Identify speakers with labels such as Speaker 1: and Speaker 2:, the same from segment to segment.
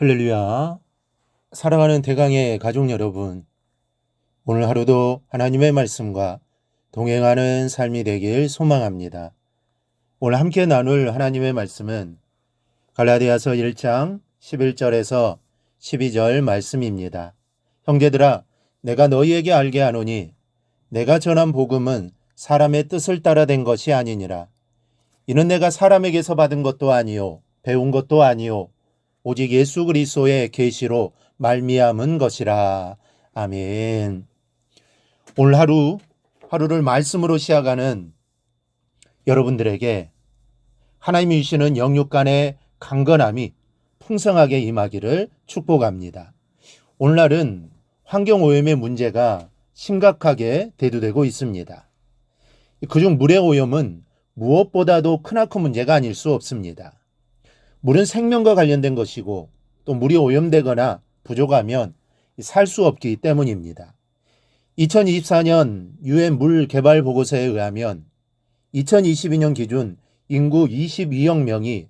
Speaker 1: 할렐루야. 사랑하는 대강의 가족 여러분. 오늘 하루도 하나님의 말씀과 동행하는 삶이 되길 소망합니다. 오늘 함께 나눌 하나님의 말씀은 갈라디아서 1장 11절에서 12절 말씀입니다. 형제들아, 내가 너희에게 알게 하노니 내가 전한 복음은 사람의 뜻을 따라 된 것이 아니니라. 이는 내가 사람에게서 받은 것도 아니요 배운 것도 아니요 오직 예수 그리스도의 계시로 말미암은 것이라. 아멘. 오늘 하루 하루를 말씀으로 시작하는 여러분들에게 하나님이 주시는 영육간의 강건함이 풍성하게 임하기를 축복합니다. 오늘날은 환경 오염의 문제가 심각하게 대두되고 있습니다. 그중 물의 오염은 무엇보다도 크나큰 문제가 아닐 수 없습니다. 물은 생명과 관련된 것이고 또 물이 오염되거나 부족하면 살 수 없기 때문입니다. 2024년 유엔 물 개발 보고서에 의하면 2022년 기준 인구 22억 명이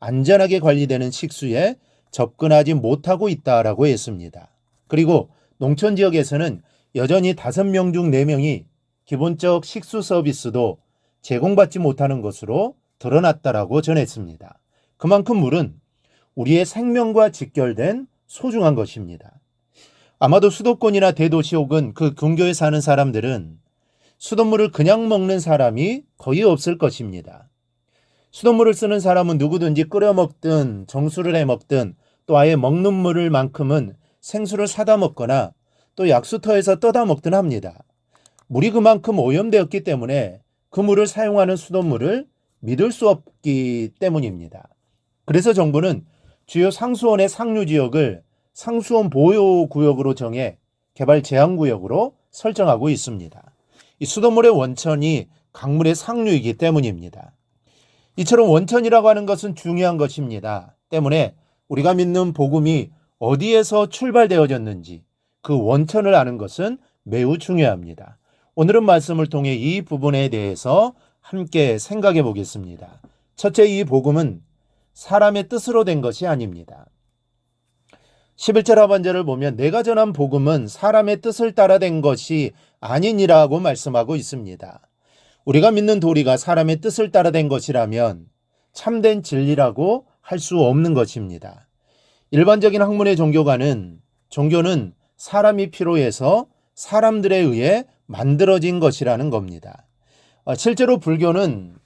Speaker 1: 안전하게 관리되는 식수에 접근하지 못하고 있다라고 했습니다. 그리고 농촌 지역에서는 여전히 5명 중 4명이 기본적 식수 서비스도 제공받지 못하는 것으로 드러났다라고 전했습니다. 그만큼 물은 우리의 생명과 직결된 소중한 것입니다. 아마도 수도권이나 대도시 혹은 그 근교에 사는 사람들은 수돗물을 그냥 먹는 사람이 거의 없을 것입니다. 수돗물을 쓰는 사람은 누구든지 끓여 먹든 정수를 해 먹든 또 아예 먹는 물을 만큼은 생수를 사다 먹거나 또 약수터에서 떠다 먹든 합니다. 물이 그만큼 오염되었기 때문에 그 물을 사용하는 수돗물을 믿을 수 없기 때문입니다. 그래서 정부는 주요 상수원의 상류 지역을 상수원 보호 구역으로 정해 개발 제한 구역으로 설정하고 있습니다. 이 수돗물의 원천이 강물의 상류이기 때문입니다. 이처럼 원천이라고 하는 것은 중요한 것입니다. 때문에 우리가 믿는 복음이 어디에서 출발되어졌는지 그 원천을 아는 것은 매우 중요합니다. 오늘은 말씀을 통해 이 부분에 대해서 함께 생각해 보겠습니다. 첫째, 이 복음은 사람의 뜻으로 된 것이 아닙니다. 11절 하반절을 보면 내가 전한 복음은 사람의 뜻을 따라 된 것이 아니니라고 말씀하고 있습니다. 우리가 믿는 도리가 사람의 뜻을 따라 된 것이라면 참된 진리라고 할 수 없는 것입니다. 일반적인 학문의 종교가는 종교는 사람이 필요해서 사람들에 의해 만들어진 것이라는 겁니다. 어, 실제로 불교는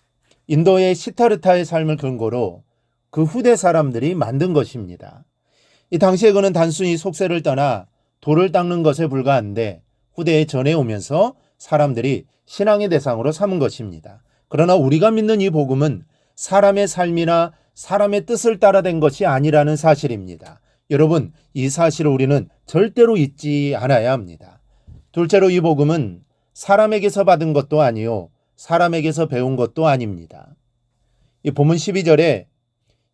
Speaker 1: 인도의 시타르타의 삶을 근거로 그 후대 사람들이 만든 것입니다. 이 당시에 그는 단순히 속세를 떠나 돌을 닦는 것에 불과한데 후대에 전해오면서 사람들이 신앙의 대상으로 삼은 것입니다. 그러나 우리가 믿는 이 복음은 사람의 삶이나 사람의 뜻을 따라 된 것이 아니라는 사실입니다. 여러분, 이 사실을 우리는 절대로 잊지 않아야 합니다. 둘째로 이 복음은 사람에게서 받은 것도 아니요, 사람에게서 배운 것도 아닙니다. 이 본문 12절에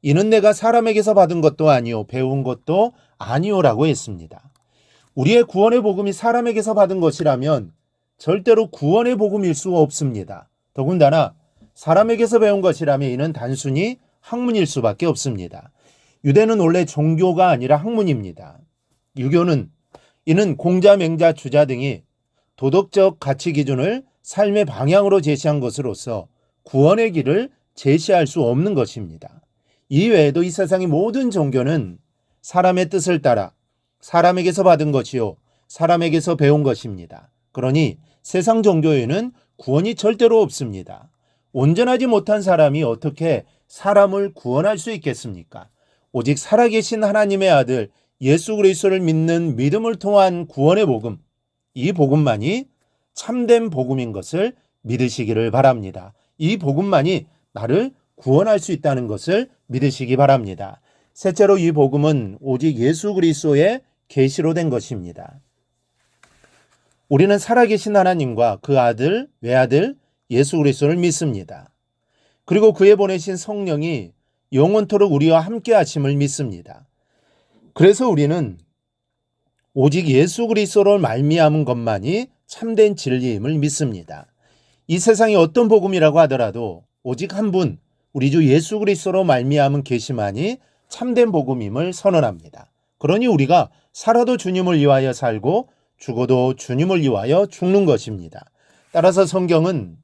Speaker 1: 이는 내가 사람에게서 받은 것도 아니요 배운 것도 아니요라고 했습니다. 우리의 구원의 복음이 사람에게서 받은 것이라면 절대로 구원의 복음일 수 없습니다. 더군다나 사람에게서 배운 것이라면 이는 단순히 학문일 수밖에 없습니다. 유대는 원래 종교가 아니라 학문입니다. 유교는 이는 공자, 맹자, 주자 등이 도덕적 가치 기준을 삶의 방향으로 제시한 것으로서 구원의 길을 제시할 수 없는 것입니다. 이외에도 이 세상의 모든 종교는 사람의 뜻을 따라 사람에게서 받은 것이요 사람에게서 배운 것입니다. 그러니 세상 종교에는 구원이 절대로 없습니다. 온전하지 못한 사람이 어떻게 사람을 구원할 수 있겠습니까? 오직 살아계신 하나님의 아들 예수 그리스도를 믿는 믿음을 통한 구원의 복음, 이 복음만이 참된 복음인 것을 믿으시기를 바랍니다. 이 복음만이 나를 구원할 수 있다는 것을 믿으시기 바랍니다. 셋째로 이 복음은 오직 예수 그리스도의 계시로 된 것입니다. 우리는 살아계신 하나님과 그 아들, 외아들 예수 그리스도를 믿습니다. 그리고 그에 보내신 성령이 영원토록 우리와 함께 하심을 믿습니다. 그래서 우리는 오직 예수 그리스도로 말미암은 것만이 참된 진리임을 믿습니다. 이 세상이 어떤 복음이라고 하더라도 오직 한 분, 우리 주 예수 그리스도로 말미암은 계시만이 참된 복음임을 선언합니다. 그러니 우리가 살아도 주님을 위하여 살고 죽어도 주님을 위하여 죽는 것입니다. 따라서 성경은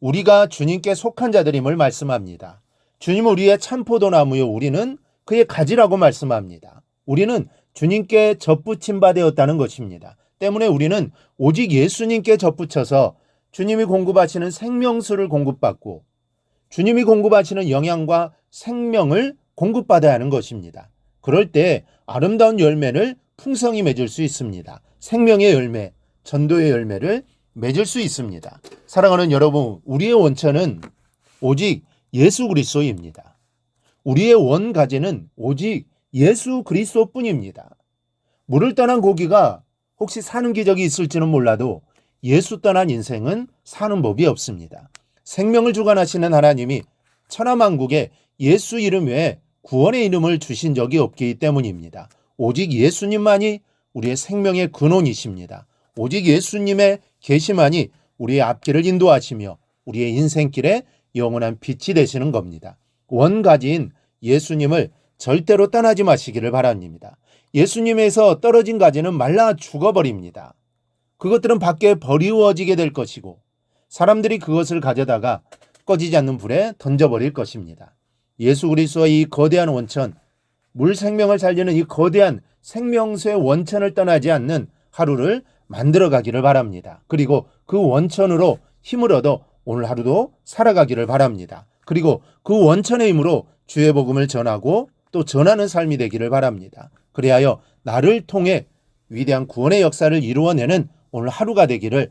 Speaker 1: 우리가 주님께 속한 자들임을 말씀합니다. 주님은 우리의 참포도나무요 우리는 그의 가지라고 말씀합니다. 우리는 주님께 접붙임 바 되었다는 것입니다. 때문에 우리는 오직 예수님께 접붙여서 주님이 공급하시는 생명수를 공급받고 주님이 공급하시는 영양과 생명을 공급받아야 하는 것입니다. 그럴 때 아름다운 열매를 풍성히 맺을 수 있습니다. 생명의 열매, 전도의 열매를 맺을 수 있습니다. 사랑하는 여러분, 우리의 원천은 오직 예수 그리스도입니다. 우리의 원가제는 오직 예수 그리스도뿐입니다. 물을 떠난 고기가 혹시 사는 기적이 있을지는 몰라도 예수 떠난 인생은 사는 법이 없습니다. 생명을 주관하시는 하나님이 천하만국에 예수 이름 외에 구원의 이름을 주신 적이 없기 때문입니다. 오직 예수님만이 우리의 생명의 근원이십니다. 오직 예수님의 계시만이 우리의 앞길을 인도하시며 우리의 인생길에 영원한 빛이 되시는 겁니다. 원가지인 예수님을 절대로 떠나지 마시기를 바랍니다. 예수님에서 떨어진 가지는 말라 죽어버립니다. 그것들은 밖에 버리워지게 될 것이고 사람들이 그것을 가져다가 꺼지지 않는 불에 던져버릴 것입니다. 예수 그리스도의 이 거대한 원천, 물 생명을 살리는 이 거대한 생명수의 원천을 떠나지 않는 하루를 만들어 가기를 바랍니다. 그리고 그 원천으로 힘을 얻어 오늘 하루도 살아가기를 바랍니다. 그리고 그 원천의 힘으로 주의 복음을 전하고 또 전하는 삶이 되기를 바랍니다. 그리하여 나를 통해 위대한 구원의 역사를 이루어내는 오늘 하루가 되기를